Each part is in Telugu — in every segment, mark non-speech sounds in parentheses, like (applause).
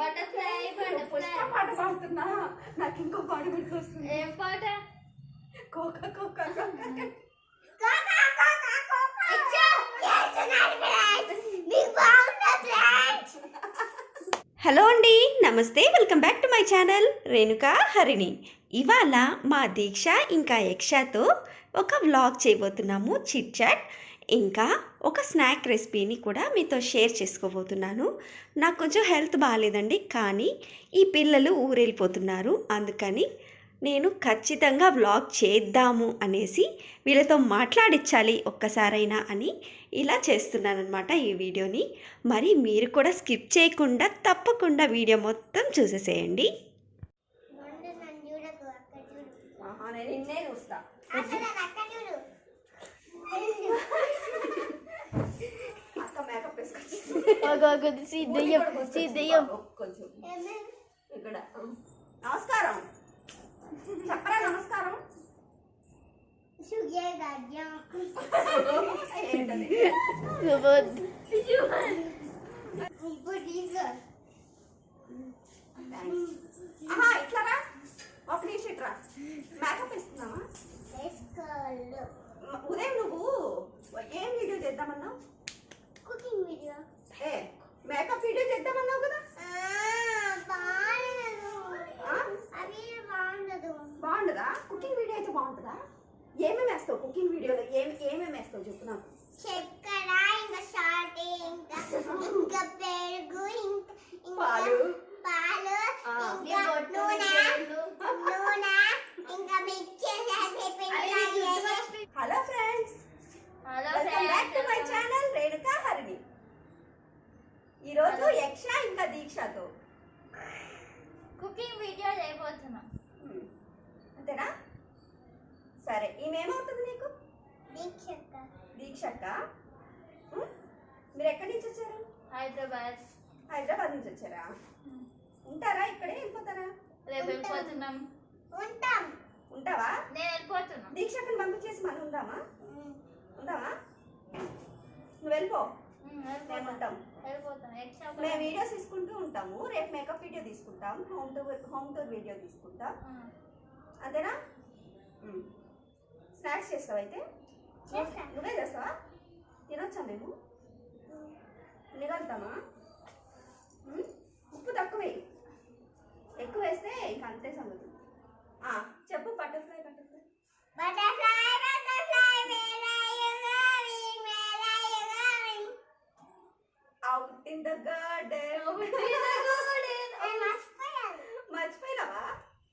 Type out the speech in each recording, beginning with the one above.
బటర్ఫ్లై పుష్ప బటర్ఫ్లై పాట పాడుతున్నా. నాకు ఇంకో పాట గుర్తొస్తుంది. ఏం పాట? కోక కోక కోక. హలో అండి నమస్తే welcome back to my channel Renuka Harini. ఇవాళ మా దీక్ష ఇంకా యక్షతో ఒక వ్లాగ్ చేయబోతున్నాము చిట్ చాట్. ఇంకా ఒక స్నాక్ రెసిపీని కూడా మీతో షేర్ చేసుకోబోతున్నాను. నాకు కొంచెం హెల్త్ బాగాలేదండి కానీ ఈ పిల్లలు ఊరెళ్ళిపోతున్నారు. అందుకని నేను ఖచ్చితంగా వ్లాగ్ చేద్దాము అనేసి వీళ్ళతో మాట్లాడించాలి ఒక్కసారైనా అని ఇలా చేస్తున్నానమాట ఈ వీడియోని. మరి మీరు కూడా స్కిప్ చేయకుండా తప్పకుండా వీడియో మొత్తం చూసేసేయండి. నిన్నే చూస్తా. ఇక్కడ. నమస్కారం. చెప్పరా నమస్కారం? ఏంటది? ఆహా ఇట్లా రా. ఒక నిమిషం ఇట్రా మేకప్ మ- ఉదయం నువ్వు ఏం వీడియో చేద్దామన్నావు? కుకింగ్ వీడియో మేకప్ వీడియో చేద్దామన్నావు కదా? బాగుండదు. కుకింగ్ వీడియో అయితే బాగుంటుందా? ఏమేమి వేస్తావు కుకింగ్ వీడియోలో? ఏమి ఏమేమి వేస్తావు చెప్పు నాకు. చక్కెర ఇంకా సాల్ట్ ఇంకా ఇంకా పెరుగు ఇంకా. పాలు ఆ. ఇంకా నూనె నూనె ఇంకా మిక్స్ చేసేసి పిండిలో చేసేసి hello friends hello welcome back to my channel Renuka Harini ఈరోజు యక్ష ఇంకా దీక్షతో. కుకింగ్ వీడియో చేయబోతున్నాం. అంతేనా? సరే ఈమెమవుతుంది నీకు? దీక్షక్క దీక్షక్క? మీరు ఎక్కడి నుంచి వచ్చారు? హైదరాబాద్. హైదరాబాద్ నుంచి వచ్చారా? ఉంటారా? ఇక్కడే వెళ్ళిపోతారా? రేపు వెళ్ళిపోతున్నాం. ఉంటాం. ఉంటావా? నేను వెళ్ళిపోతున్నా. దీక్షక్కని పంపించేసి మనం ఉందామా? ఉందామా? నువ్వు వెళ్ళిపో. మేము ఉంటాం. మేము వీడియోస్ తీసుకుంటూ ఉంటాము. రేపు మేకప్ వీడియో తీసుకుంటాం. Home tour home tour video తీసుకుంటాం. అంతేనా. స్నాక్స్ చేస్తావా అయితే. నువ్వే చేస్తావా? తినొచ్చా మేము? తినగలుగుతామా మ్మ్? ఉప్పు తక్కువే ఎక్కువ వేస్తే ఇంక అంతే సంగతి ఆ, చెప్పు బటర్ఫ్లై బటర్ఫ్లై బటర్ఫ్లై బటర్ఫ్లై మేరా యుగావి మేరా యుగావి అవుట్ ఇన్ ద గార్డెన్ ఏ మర్చిపోయాను మర్చిపోయినావా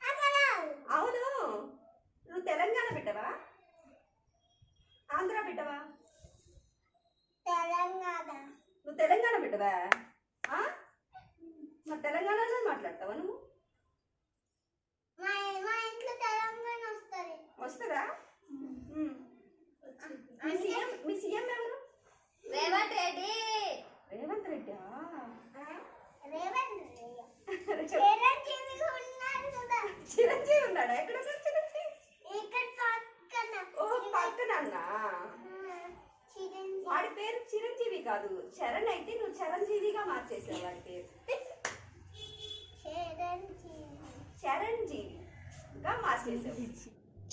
అసలు అవును నువ్వు తెలంగాణ బిడ్డవా? ఆంధ్ర బిడ్డవా? తెలంగాణ. నువ్వు తెలంగాణ బిడ్డవా? మరి తెలంగాణలో మాట్లాడతావా నువ్వు? మా మా ఇంట్లో తెలంగాణ వస్తుంది. వస్తుందా? మ్మ్. మీ సీఎం మీ సీఎం ఎవరు? రేవంత్ రెడ్డి. రేవంత్ రెడ్డా? రేవంత్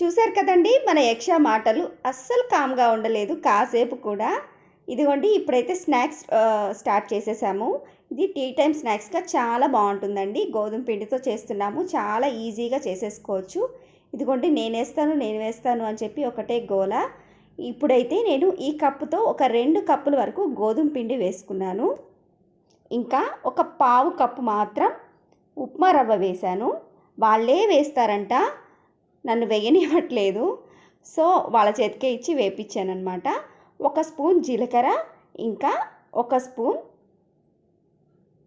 చూశారు. కదండి మన యక్ష మాటలు. అస్సలు కామ్గా ఉండలేదు. కాసేపు కూడా. ఇదిగోండి ఇప్పుడైతే స్నాక్స్ స్టార్ట్ చేసేసాము. ఇది టీ టైం స్నాక్స్గా చాలా బాగుంటుందండి. గోధుమ పిండితో చేస్తున్నాము. చాలా ఈజీగా చేసేసుకోవచ్చు. ఇదిగోండి నేను వేస్తాను నేను వేస్తాను అని చెప్పి ఒకటే గోల. ఇప్పుడైతే నేను ఈ కప్పుతో ఒక రెండు కప్పుల వరకు గోధుమ పిండి వేసుకున్నాను. ఇంకా ఒక పావు కప్పు మాత్రం ఉప్మా రవ్వ వేశాను. వాళ్ళే వేస్తారంట. నన్ను వేయనివ్వట్లేదు. సో వాళ్ళ చేతికే ఇచ్చి వేపించానమాట ఒక స్పూన్ జీలకర్ర ఇంకా ఒక స్పూన్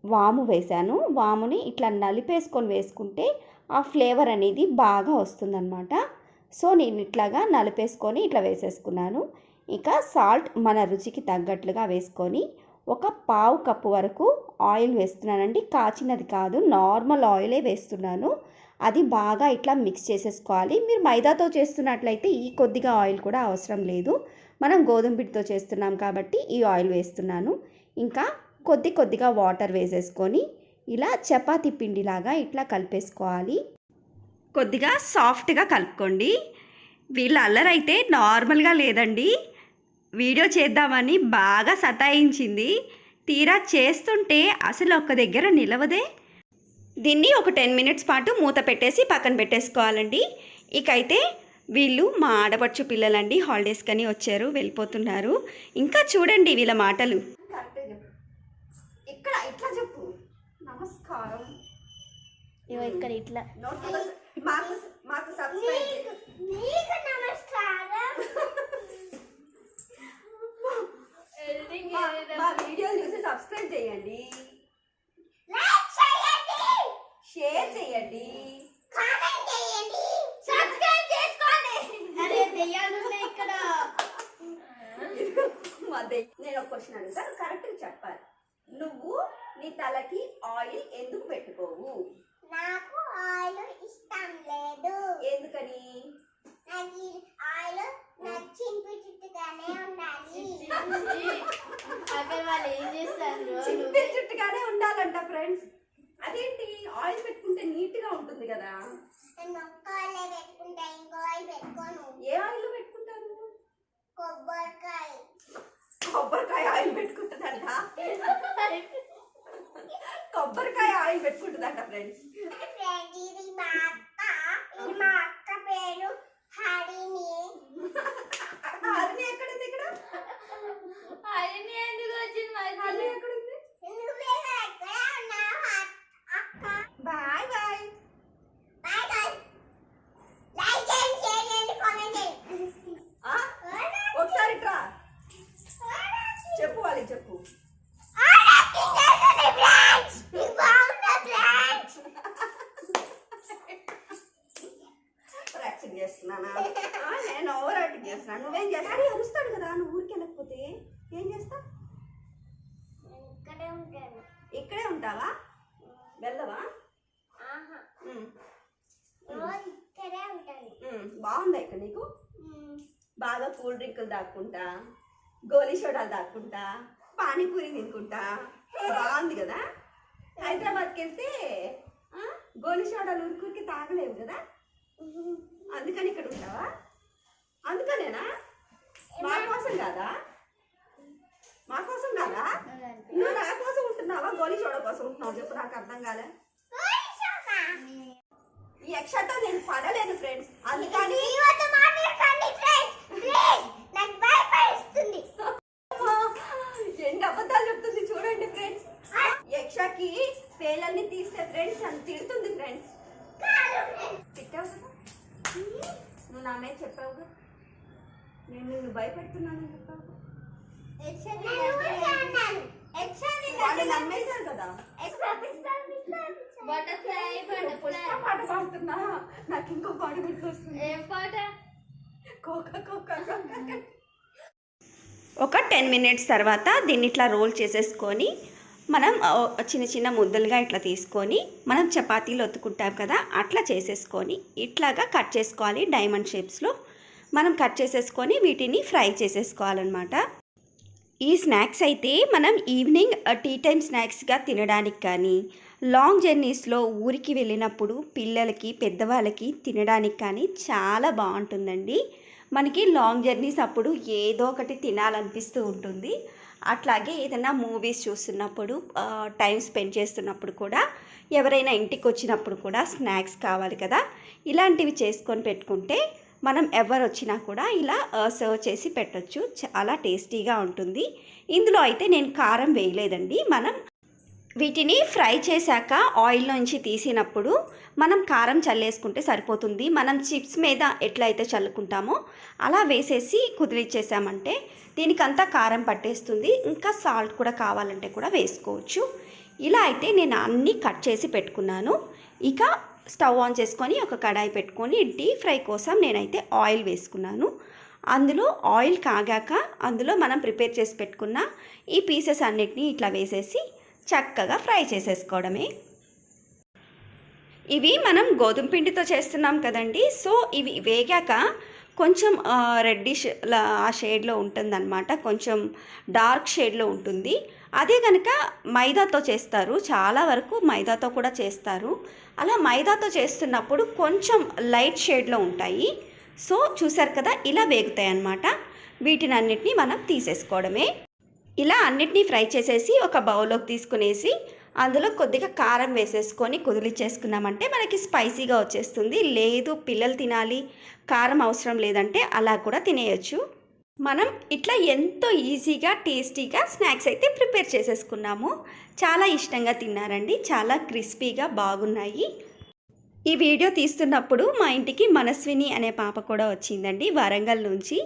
వాము వేశాను. వాముని ఇట్లా నలిపేసుకొని వేసుకుంటే ఆ ఫ్లేవర్ అనేది బాగా వస్తుందన్నమాట. సో నేను ఇట్లాగా నలిపేసుకొని ఇట్లా వేసేసుకున్నాను. ఇంకా సాల్ట్ మన రుచికి తగ్గట్లుగా వేసుకొని ఒక పావు కప్పు వరకు ఆయిల్ వేస్తున్నానండి. కాచినది కాదు నార్మల్ ఆయిలే వేస్తున్నాను. అది బాగా ఇట్లా మిక్స్ చేసేసుకోవాలి. మీరు మైదాతో చేస్తున్నట్లయితే ఈ కొద్దిగా ఆయిల్ కూడా అవసరం లేదు. మనం గోధుమ పిండితో చేస్తున్నాం కాబట్టి ఈ ఆయిల్ వేస్తున్నాను. ఇంకా కొద్ది కొద్దిగా వాటర్ వేసేసుకొని ఇలా చపాతీ పిండిలాగా ఇట్లా కలిపేసుకోవాలి. కొద్దిగా సాఫ్ట్గా కలుపుకోండి. వీళ్ళ అల్లరైతే నార్మల్గా లేదండి. వీడియో చేద్దామని బాగా సతాయించింది. తీరా చేస్తుంటే అసలు ఒక్క దగ్గర నిలవదే. దీన్ని ఒక టెన్ మినిట్స్ పాటు మూత పెట్టేసి పక్కన పెట్టేసుకోవాలండి. ఇకైతే వీళ్ళు మా ఆడపడుచు పిల్లలండి హాలిడేస్ కని వచ్చారు వెళ్ళిపోతున్నారు. ఇంకా చూడండి వీళ్ళ మాటలు. ఇక్కడ ఇట్లా చెప్పు. నమస్కారం. ఇక్కడ ఇట్లా. మాకు మాకు సబ్స్క్రైబ్ వీడియోలు చూసి సబ్స్క్రైబ్ చేయండి. షేర్ చేయండి కామెంట్ చేయండి సబ్స్క్రైబ్ చేసుకోండి. అరే దెయ్యాలు ఉన్నాయి ఇక్కడ మా నేను ఒక క్వశ్చన్ అడుగుతాను కరెక్ట్గా చెప్పాలి. నువ్వు నీ తలకి ఆయిల్ ఎందుకు పెట్టుకోవు? నాకు ఆయిల్ ఇష్టం లేదు. ఎందుకని? నాకు ఆయిల్ నచ్చింపు చుట్టుగానే ఉండాలి. అక్కడ వాళ్ళు ఏం చేస్తారు? చిట్టి చుట్టుగానే ఉండాలంట ఫ్రెండ్స్ అదేంటి? ఆయిల్ పెట్టుకుంటే నీట్గా ఉంటుంది కదా. నేను ఒక్క ఆయిలే పెట్టుకుంటా ఇంకో ఆయిల్ పెట్టుకోను. ఏ ఆయిల్ పెట్టుకుంటారు? కొబ్బరికాయ. కొబ్బరికాయ ఆయిల్ పెట్టుకుంటుందంట. (laughs) కొబ్బరికాయ ఆయిల్ పెట్టుకుంటుందంట ఫ్రెండ్స్ ఇది అక్క ఇది మా అక్క పేరు హరిణి అది ఎక్కడుంది ఇక్కడ అన్ని ఎందుకు వచ్చింది అది మరి ఎక్కడుంది నువ్వే ఎక్కడ ఉన్నావు అక్క bye bye bye bye like చేయండి షేర్ చేయండి కామెంట్ చేయండి ఒకసారి ట్రా చెప్పు వాళ్ళకి చెప్పు యాక్టింగ్ చేస్తున్నానా ఆ, నేను ఓవర్ యాక్టింగ్ చేస్తున్నాను నువ్వేం చేస్తావు అరుస్తాడు కదా నువ్వు ఊరికి వెళ్ళకపోతే ఏం చేస్తావు ఇక్కడే ఉంటాను ఉంటావా? వెళ్ళవా? బాగుందా ఇక్కడ నీకు? బాగా కూల్ డ్రింకులు దాక్కుంటా గోలీ సోడాలు దాక్కుంటా పానీపూరి తినుకుంటా. బాగుంది కదా? హైదరాబాద్కి వెళ్తే గోలీ సోడాలు ఉరుకురికి తాగలేవు కదా? అందుకని ఇక్కడ ఉంటావా? అందుకనేనా? మా కోసం కాదా? మా కోసం కాదా? నువ్వు నా కోసం ఉంటున్నావా? గోలీ సోడా కోసం ఉంటున్నావు. చెప్పు నాకు అర్థం కాలే. ఈ యక్షతో నేను పడలేను ఫ్రెండ్స్ అందుకని ఎన్ని అబద్ధాలు చెప్తుంది చూడండి ఫ్రెండ్స్ యక్షకి పేలల్ని తీస్తే ఫ్రెండ్స్ అని తిడుతుంది ఫ్రెండ్స్ తిట్టావు కదా? నువ్వు నా మీద చెప్పావు నేను నిన్ను భయపెడుతున్నాను చెప్పావు పాట పాడుతున్నా నాకు ఇంకో పాట గుర్తొస్తుంది ఏం పాట కోక కోక కోక ఒక టెన్ మినిట్స్ తర్వాత దీన్ని ఇట్లా రోల్ చేసేసుకొని మనం చిన్న చిన్న ముద్దలుగా ఇట్లా తీసుకొని మనం చపాతీలు ఒత్తుకుంటాం కదా అట్లా చేసేసుకొని ఇట్లాగా కట్ చేసుకోవాలి డైమండ్ షేప్స్లో మనం కట్ చేసేసుకొని వీటిని ఫ్రై చేసేసుకోవాలన్నమాట. ఈ స్నాక్స్ అయితే మనం ఈవినింగ్ టీ టైం స్నాక్స్గా తినడానికి కానీ లాంగ్ జర్నీస్లో ఊరికి వెళ్ళినప్పుడు పిల్లలకి పెద్దవాళ్ళకి తినడానికి కానీ చాలా బాగుంటుందండి. మనకి లాంగ్ జర్నీస్ అప్పుడు ఏదో ఒకటి తినాలనిపిస్తూ ఉంటుంది. అట్లాగే ఏదైనా మూవీస్ చూస్తున్నప్పుడు టైం స్పెండ్ చేస్తున్నప్పుడు కూడా ఎవరైనా ఇంటికి వచ్చినప్పుడు కూడా స్నాక్స్ కావాలి కదా ఇలాంటివి చేసుకొని పెట్టుకుంటే మనం ఎవరు వచ్చినా కూడా ఇలా సర్వ్ చేసి పెట్టొచ్చు. చాలా టేస్టీగా ఉంటుంది. ఇందులో అయితే నేను కారం వేయలేదండి. మనం వీటిని ఫ్రై చేశాక ఆయిల్ నుంచి తీసినప్పుడు మనం కారం చల్లేసుకుంటే సరిపోతుంది. మనం చిప్స్ మీద ఎట్లయితే చల్లుకుంటామో అలా వేసేసి కుదిరిచ్చేసామంటే దీనికంతా కారం పట్టేస్తుంది. ఇంకా సాల్ట్ కూడా కావాలంటే కూడా వేసుకోవచ్చు. ఇలా అయితే నేను అన్నీ కట్ చేసి పెట్టుకున్నాను. ఇక స్టవ్ ఆన్ చేసుకొని ఒక కడాయి పెట్టుకొని డీప్ ఫ్రై కోసం నేనైతే ఆయిల్ వేసుకున్నాను. అందులో ఆయిల్ కాగాక అందులో మనం ప్రిపేర్ చేసి పెట్టుకున్న ఈ పీసెస్ అన్నిటినీ ఇట్లా వేసేసి చక్కగా ఫ్రై చేసేసుకోవడమే. ఇవి మనం గోధుమ పిండితో చేస్తున్నాం కదండి. సో ఇవి వేగాక కొంచెం రెడ్డిష్ ఆ షేడ్లో ఉంటుందన్నమాట. కొంచెం డార్క్ షేడ్లో ఉంటుంది. అదే కనుక మైదాతో చేస్తారు. చాలా వరకు మైదాతో కూడా చేస్తారు. అలా మైదాతో చేస్తున్నప్పుడు కొంచెం లైట్ షేడ్లో ఉంటాయి. సో చూసారు కదా ఇలా వేగుతాయి అన్నమాట. వీటిని అన్నిటినీ మనం తీసేసుకోవడమే. ఇలా అన్నిటినీ ఫ్రై చేసేసి ఒక బౌల్లోకి తీసుకునేసి అందులో కొద్దిగా కారం వేసేసుకొని కుదిలిచ్చేసుకున్నామంటే మనకి స్పైసీగా వచ్చేస్తుంది. లేదు పిల్లలు తినాలి కారం అవసరం లేదంటే అలా కూడా తినేయచ్చు. మనం ఇట్లా ఎంతో ఈజీగా టేస్టీగా స్నాక్స్ అయితే ప్రిపేర్ చేసేసుకున్నాము. చాలా ఇష్టంగా తిన్నారండి. చాలా క్రిస్పీగా బాగున్నాయి. ఈ వీడియో తీస్తున్నప్పుడు మా ఇంటికి మనస్విని అనే పాప కూడా వచ్చిందండి. వరంగల్ నుంచి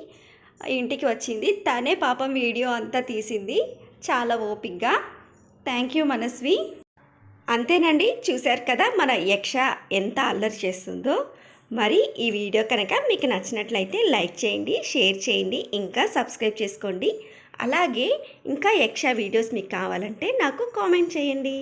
ఇంటికి వచ్చింది. తనే పాపం వీడియో అంతా తీసింది. చాలా ఓపిక్గా థ్యాంక్ యూ మనస్వి. అంతేనండి. చూశారు కదా మన యక్ష ఎంత అల్లరి చేస్తుందో. మరి ఈ వీడియో కనుక మీకు నచ్చినట్లయితే లైక్ చేయండి షేర్ చేయండి ఇంకా సబ్స్క్రైబ్ చేసుకోండి. అలాగే ఇంకా ఎక్స్ట్రా వీడియోస్ మీకు కావాలంటే నాకు కామెంట్ చేయండి.